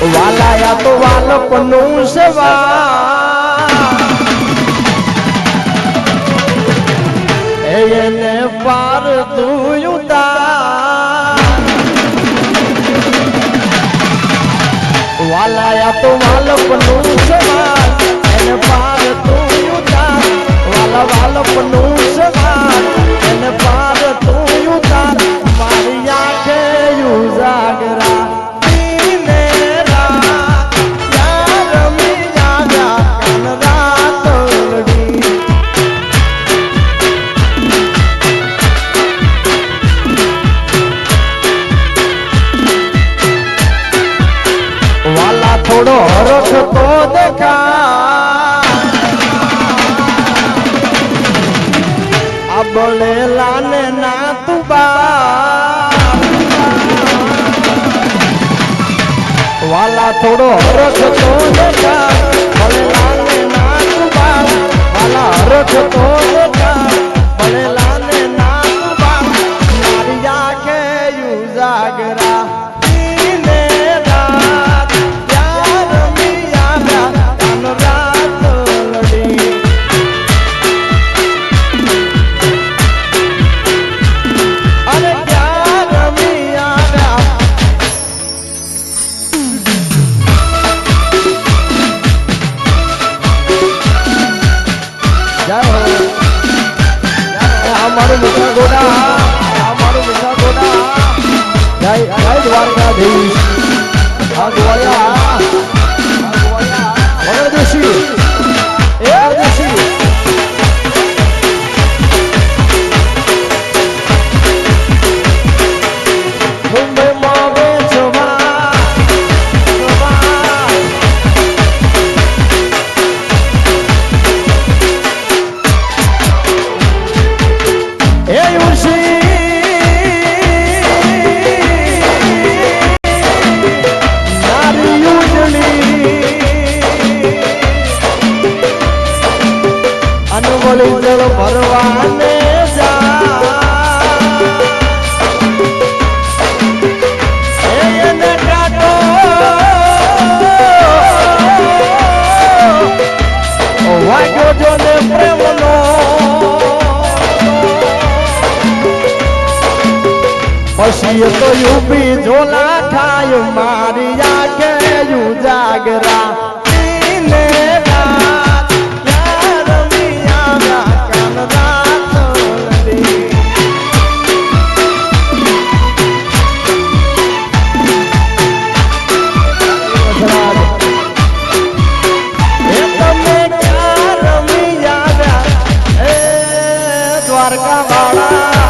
વાલાયા તો વાલપનું સેવા એને પાર તું ઉતા વાલાયા તો વાલપનું સેવા એને પાર તું ઉતા વાલા વાલપનું સેવા થોડો હરખ તો દેખા અબળે લાને ના તું વાલા થોડો હરખ તો દેખા વાલા હરખ તો દેખા જય દ્વારકાધીશ. આ હસીએ તો યુપી ઝોલા ખાય મારી આખે યુ જાગરા. ને દ્વારકા વાળા